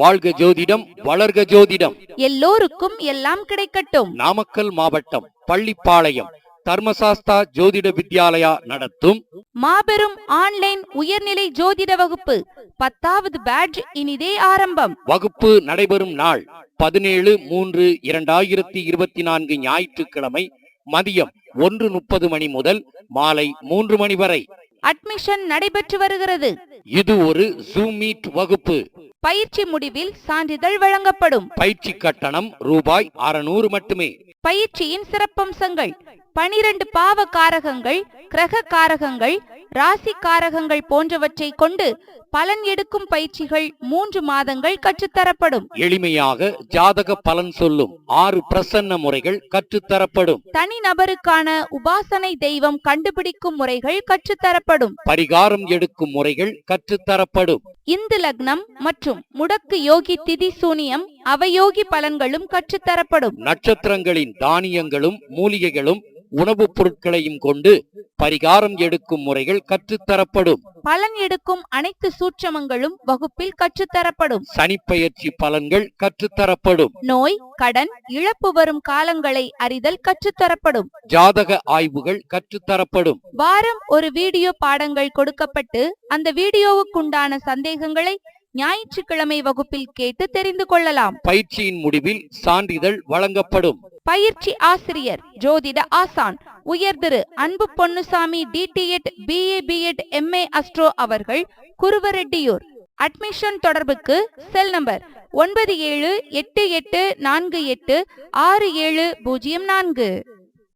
வாழ்க ஜோதிடம் வளர்க ஜோதிடம். எல்லோருக்கும் எல்லாம் கிடைக்கட்டும். நாமக்கல் மாவட்டம் பள்ளிப்பாளையம் தர்மசாஸ்தா ஜோதிட வித்யாலயா நடத்தும். மாபெரும் ஆன்லைன் உயர்நிலை ஜோதிட வகுப்பு. பத்தாவது பேட்ச் இனிதே ஆரம்பம். வகுப்பு நடைபெறும் நாள் பதினேழு மூன்று இரண்டாயிரத்தி இருபத்தி நான்கு ஞாயிற்றுக்கிழமை மதியம் ஒன்று முப்பது மணி முதல் மாலை மூன்று மணி வரை. அட்மிஷன் நடைபெற்று வருகிறது. இது ஒரு ஜூம் மீட் வகுப்பு. பயிற்சி முடிவில் சான்றிதழ் வழங்கப்படும். பயிற்சி கட்டணம் ரூபாய் அறுநூறு மட்டுமே. பயிற்சியின் சிறப்பம்சங்கள். பனிரெண்டு பாவ காரகங்கள் கிரக காரகங்கள் ராசி காரகங்கள் போன்றவற்றை கொண்டு பலன் எடுக்கும் பயிற்சிகள் மூன்று மாதங்கள் கற்றுத்தரப்படும். எளிமையாக ஜாதக பலன் சொல்லும் ஆறு பிரசன்ன முறைகள் கற்றுத்தரப்படும். தனி நபருக்கான உபாசனை தெய்வம் கண்டுபிடிக்கும் முறைகள் கற்றுத்தரப்படும். பரிகாரம் எடுக்கும் முறைகள் கற்றுத்தரப்படும். இந்து லக்னம் மற்றும் முடக்கு யோகி திதி சூனியம் அவயோகி பலன்களும் கற்றுத்தரப்படும். நட்சத்திரங்களின் தானியங்களும் மூலிகைகளும் உணவுப் பொருட்களையும் கொண்டு பரிகாரம் எடுக்கும் முறைகள் கற்றுத்தரப்படும். பலன் எடுக்கும் அனைத்து சூட்சமங்களும் வகுப்பில் கற்றுத்தரப்படும். சனிப்பெயர்ச்சி பலன்கள் கற்றுத்தரப்படும். நோய் கடன் இழப்பு வரும் காலங்களை அறிதல் கற்றுத்தரப்படும். ஜாதக ஆய்வுகள் கற்றுத்தரப்படும். வாரம் ஒரு வீடியோ பாடங்கள் கொடுக்கப்பட்டு அந்த வீடியோவுக்குண்டான சந்தேகங்களை ஞாயிற்றுக்கிழமை வகுப்பில் கேட்டு தெரிந்து கொள்ளலாம். பயிற்சியின் முடிவில் சான்றிதழ் வழங்கப்படும். பயிற்சி ஆசிரியர் ஜோதிட ஆசான் உயர் Thiru Anbu Ponnusamy DTEd BA BEd MA astro அவர்கள் குருவரெட்டியூர். அட்மிஷன் தொடர்புக்கு செல் நம்பர் ஒன்பது ஏழு எட்டு எட்டு நான்கு எட்டு ஆறு ஏழு பூஜ்ஜியம் நான்கு.